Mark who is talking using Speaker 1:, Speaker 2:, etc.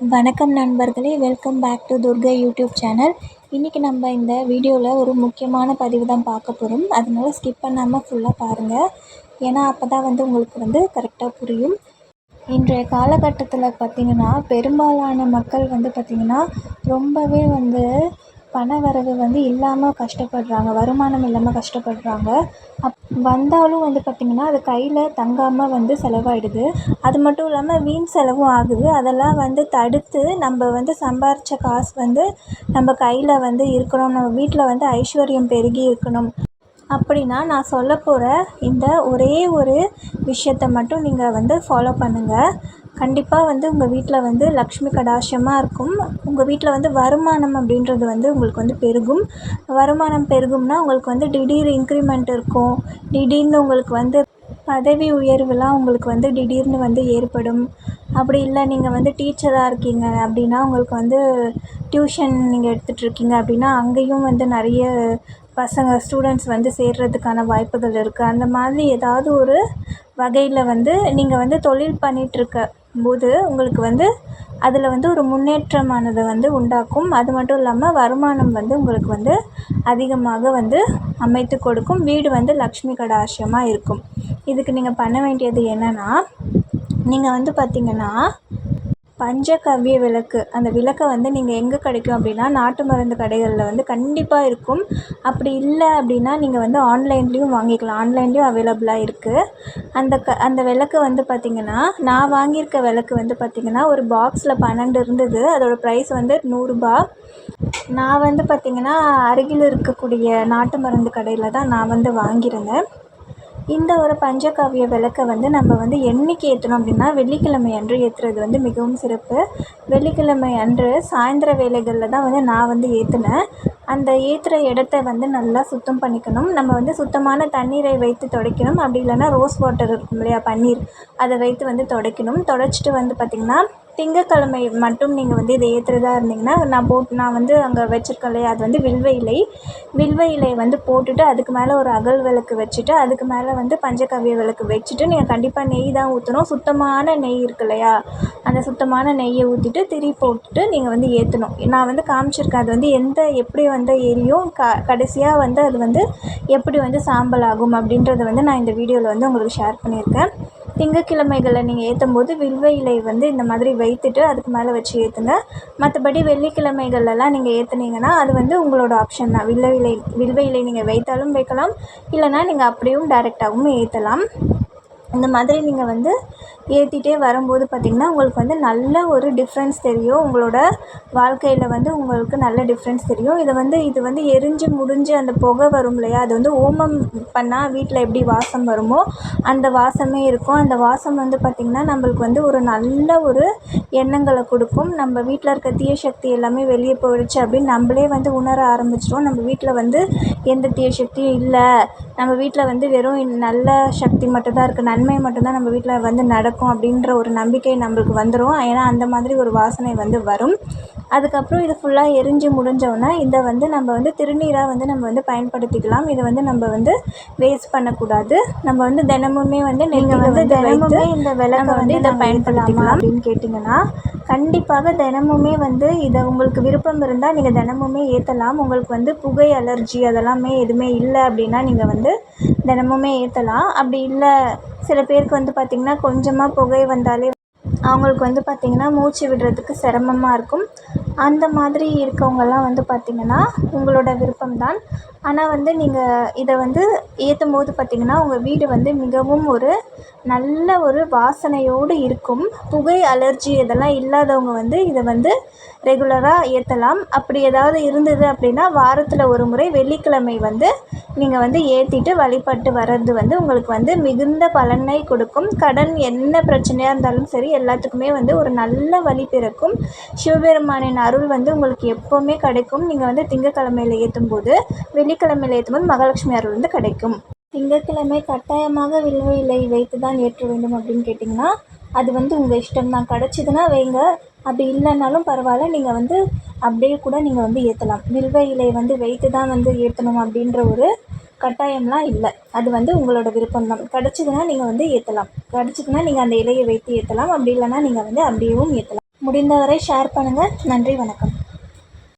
Speaker 1: வணக்கம் நண்பர்களே welcome back to Durga YouTube channel. இன்றைக்கி நம்ம இந்த வீடியோவில் ஒரு முக்கியமான பதிவு தான் பார்க்க போகிறோம் அதனால் ஸ்கிப் பண்ணாமல் ஃபுல்லாக பாருங்கள் ஏன்னா அப்போ தான் வந்து உங்களுக்கு வந்து கரெக்டாக புரியும். இன்றைய காலகட்டத்தில் பார்த்திங்கன்னா பெரும்பாலான மக்கள் வந்து பார்த்திங்கன்னா ரொம்பவே வந்து பண வரவு வந்து இல்லாமல் கஷ்டப்படுறாங்க வருமானம் இல்லாமல் கஷ்டப்படுறாங்க. அப் வந்தாலும் வந்து பார்த்திங்கன்னா அது கையில் தங்காமல் வந்து செலவாயிடுது. அது மட்டும் இல்லாமல் வீண் செலவும் ஆகுது. அதெல்லாம் வந்து தடுத்து நம்ம வந்து சம்பாரித்த காசு வந்து நம்ம கையில் வந்து இருக்கணும். நம்ம வீட்டில் வந்து ஐஸ்வர்யம் பெருகி இருக்கணும். அப்படின்னா நான் சொல்ல போகிற இந்த ஒரே ஒரு விஷயத்த மட்டும் நீங்கள் வந்து ஃபாலோ பண்ணுங்கள் கண்டிப்பாக வந்து உங்கள் வீட்டில் வந்து லக்ஷ்மி கடாட்சமாக இருக்கும். உங்கள் வீட்டில் வந்து வருமானம் அப்படின்றது வந்து உங்களுக்கு வந்து பெருகும். வருமானம் பெருகும்னா உங்களுக்கு வந்து திடீர் இன்க்ரிமெண்ட் இருக்கும். திடீர்னு உங்களுக்கு வந்து பதவி உயர்வுலாம் உங்களுக்கு வந்து திடீர்னு வந்து ஏற்படும். அப்படி இல்லை நீங்கள் வந்து டீச்சராக இருக்கீங்க அப்படின்னா உங்களுக்கு வந்து டியூஷன் நீங்கள் எடுத்துகிட்ருக்கீங்க அப்படின்னா அங்கேயும் வந்து நிறைய பசங்க ஸ்டூடெண்ட்ஸ் வந்து சேர்றதுக்கான வாய்ப்புகள் இருக்குது அந்த மாதிரி ஏதாவது ஒரு வகையில் வந்து நீங்கள் வந்து தொழில் பண்ணிகிட்ருக்க போது உங்களுக்கு வந்து அதில் வந்து ஒரு முன்னேற்றமானது வந்து உண்டாக்கும். அது மட்டும் இல்லாமல் வருமானம் வந்து உங்களுக்கு வந்து அதிகமாக வந்து அமைத்து கொடுக்கும். வீடு வந்து லக்ஷ்மி கடாட்சமாக இருக்கும். இதுக்கு நீங்கள் பண்ண வேண்டியது என்னென்னா நீங்கள் வந்து பார்த்திங்கன்னா பஞ்சகவ்ய விளக்கு. அந்த விளக்கை வந்து நீங்கள் எங்கே கிடைக்கும் அப்படின்னா நாட்டு மருந்து கடைகளில் வந்து கண்டிப்பாக இருக்கும். அப்படி இல்லை அப்படின்னா நீங்கள் வந்து ஆன்லைன்லேயும் வாங்கிக்கலாம். ஆன்லைன்லேயும் அவைலபிளாக இருக்குது அந்த க அந்த விளக்கு வந்து பார்த்திங்கன்னா நான் வாங்கியிருக்க விளக்கு வந்து பார்த்திங்கன்னா ஒரு பாக்ஸில் பன்னெண்டு இருந்தது. அதோடய ப்ரைஸ் வந்து நூறுரூபா நான் வந்து பார்த்திங்கன்னா அருகில் இருக்கக்கூடிய நாட்டு மருந்து கடையில் தான் நான் வந்து வாங்கியிருந்தேன். இந்த ஒரு பஞ்சகாவிய விளக்கை வந்து நம்ம வந்து என்றைக்கு ஏற்றணும் அப்படின்னா வெள்ளிக்கிழமை அன்று ஏற்றுறது வந்து மிகவும் சிறப்பு. வெள்ளிக்கிழமை அன்று சாயந்தர வேலைகளில் தான் வந்து நான் வந்து ஏற்றினேன் அந்த ஏற்றுற இடத்த வந்து நல்லா சுத்தம் பண்ணிக்கணும். நம்ம வந்து சுத்தமான தண்ணீரை வைத்து துடைக்கணும். அப்படி இல்லைன்னா ரோஸ் வாட்டர் இருக்கும் இல்லையா பன்னீர். அதை வைத்து வந்து துடைக்கணும். துடைச்சிட்டு வந்து பார்த்திங்கன்னா திங்கக்கிழமை மட்டும் நீங்கள் வந்து இதை ஏற்றுறதா இருந்தீங்கன்னா நான் போட் நான் வந்து அங்கே வச்சுருக்கேன் இல்லையா அது வந்து வில்வ இலை. வில்வ இலை வந்து போட்டுட்டு அதுக்கு மேலே ஒரு அகல் விளக்கு வச்சுட்டு அதுக்கு மேலே வந்து பஞ்சகவ்ய விளக்கு வச்சுட்டு நீங்கள் கண்டிப்பாக நெய் தான் ஊற்றணும் சுத்தமான நெய் இருக்கு இல்லையா அந்த சுத்தமான நெய்யை ஊற்றிட்டு திரி போட்டுட்டு நீங்கள் வந்து ஏற்றணும் நான் வந்து காமிச்சிருக்கேன் அது வந்து எந்த எப்படி வந்து எரியும் க கடைசியாக வந்து அது வந்து எப்படி வந்து சாம்பல் ஆகும் அப்படின்றத வந்து நான் இந்த வீடியோவில் வந்து உங்களுக்கு ஷேர் பண்ணியிருக்கேன். திங்கக்கிழமைகளில் நீங்கள் ஏற்றும் போது வில்வ இலை வந்து இந்த மாதிரி வைத்துட்டு அதுக்கு மேலே வச்சு ஏற்றுங்க மற்றபடி வெள்ளிக்கிழமைகள்லாம் நீங்கள் ஏற்றுனீங்கன்னா அது வந்து உங்களோட ஆப்ஷன் தான். வில்வ இலை வில்வ இலை நீங்கள் வைத்தாலும் வைக்கலாம். இல்லைனா நீங்கள் அப்படியும் டைரெக்டாகவும் ஏற்றலாம் இந்த மாதிரி நீங்கள் வந்து ஏற்றிட்டே வரும்போது பார்த்திங்கன்னா உங்களுக்கு வந்து நல்ல ஒரு டிஃப்ரென்ஸ் தெரியும். உங்களோட வாழ்க்கையில் வந்து உங்களுக்கு நல்ல டிஃப்ரென்ஸ் தெரியும். இதை வந்து இது வந்து எரிஞ்சு முடிஞ்சு அந்த புகை வரும் இல்லையா? அது வந்து ஓமம் பண்ணால் வீட்டில் எப்படி வாசம் வருமோ அந்த வாசமே இருக்கும். அந்த வாசம் வந்து பார்த்திங்கன்னா நம்மளுக்கு வந்து ஒரு நல்ல ஒரு எண்ணங்களை கொடுக்கும். நம்ம வீட்டில் இருக்க தீய சக்தி எல்லாமே வெளியே போயிடுச்சு அப்படின்னு நம்மளே வந்து உணர ஆரம்பிச்சிடும் நம்ம வீட்டில் வந்து எந்த தீய சக்தியும் இல்லை. நம்ம வீட்டில் வந்து வெறும் நல்ல சக்தி மட்டும் தான் இருக்குது நன்மை மட்டும் தான் நம்ம வீட்டில் வந்து நடக்கும் அப்படின்ற ஒரு நம்பிக்கை நம்மளுக்கு வந்துடும் ஏன்னா அந்த மாதிரி ஒரு வாசனை வந்து வரும். அதுக்கப்புறம் இது ஃபுல்லாக எரிஞ்சு முடிஞ்சோடனே இதை வந்து நம்ம வந்து திருநீராக வந்து நம்ம வந்து பயன்படுத்திக்கலாம். இதை வந்து நம்ம வந்து வேஸ்ட் பண்ணக்கூடாது. நம்ம வந்து தினமுமே வந்து நீங்கள் வந்து தினமுமே இந்த விளக்கை வந்து இதை பயன்படுத்திக்கலாம் அப்படின்னு கேட்டிங்கன்னா கண்டிப்பாக தினமுமே வந்து இதை உங்களுக்கு விருப்பம் இருந்தால் நீங்கள் தினமுமே ஏற்றலாம் உங்களுக்கு வந்து புகை அலர்ஜி அதெல்லாமே எதுவுமே இல்லை அப்படின்னா நீங்கள் வந்து தினமுமே ஏற்றலாம் அப்படி இல்லை சில பேருக்கு வந்து பார்த்திங்கன்னா கொஞ்சமாக புகை வந்தாலே அவங்களுக்கு வந்து பார்த்திங்கன்னா மூச்சு விடுறதுக்கு சிரமமாக இருக்கும். அந்த மாதிரி இருக்கவங்கெல்லாம் வந்து பார்த்திங்கன்னா உங்களோட விருப்பம் தான் ஆனால் வந்து நீங்கள் இதை வந்து ஏற்றும் போது பார்த்திங்கன்னா உங்கள் வீடு வந்து மிகவும் ஒரு நல்ல ஒரு வாசனையோடு இருக்கும். புகை அலர்ஜி இதெல்லாம் இல்லாதவங்க வந்து இதை வந்து ரெகுலராக ஏற்றலாம் அப்படி ஏதாவது இருந்தது அப்படின்னா வாரத்தில் ஒரு முறை வெள்ளிக்கிழமை வந்து நீங்கள் வந்து ஏற்றிட்டு வழிபட்டு வர்றது வந்து உங்களுக்கு வந்து மிகுந்த பலனை கொடுக்கும். கடன் என்ன பிரச்சனையாக இருந்தாலும் சரி எல்லாத்துக்குமே வந்து ஒரு நல்ல வழி பிறக்கும். சிவபெருமானின் அருள் வந்து உங்களுக்கு எப்போவுமே கிடைக்கும். நீங்கள் வந்து திங்கக்கிழமையில் ஏற்றும் போது வெள்ளிக்கிழமையில் ஏற்றும் போது மகாலட்சுமி அருள் வந்து கிடைக்கும். திங்கட்கிழமை கட்டாயமாக வில்வ இலை வைத்து தான் ஏற்ற வேண்டும் அப்படின்னு கேட்டிங்கன்னா அது வந்து உங்கள் இஷ்டம் தான் கிடச்சிதுன்னா வைங்க. அப்படி இல்லைனாலும் பரவாயில்ல. நீங்கள் வந்து அப்படியே கூட நீங்கள் வந்து ஏற்றலாம் வில்வ இலை வந்து வைத்து தான் வந்து ஏற்றணும் அப்படின்ற ஒரு கட்டாயம்லாம் இல்லை. அது வந்து உங்களோட விருப்பம் தான் கிடச்சிதுன்னா நீங்கள் வந்து ஏற்றலாம் கிடச்சிதுன்னா நீங்கள் அந்த இலையை வைத்து ஏற்றலாம் அப்படி இல்லைன்னா நீங்கள் வந்து அப்படியேவும் ஏற்றலாம் முடிந்தவரை ஷேர் பண்ணுங்கள் நன்றி வணக்கம்.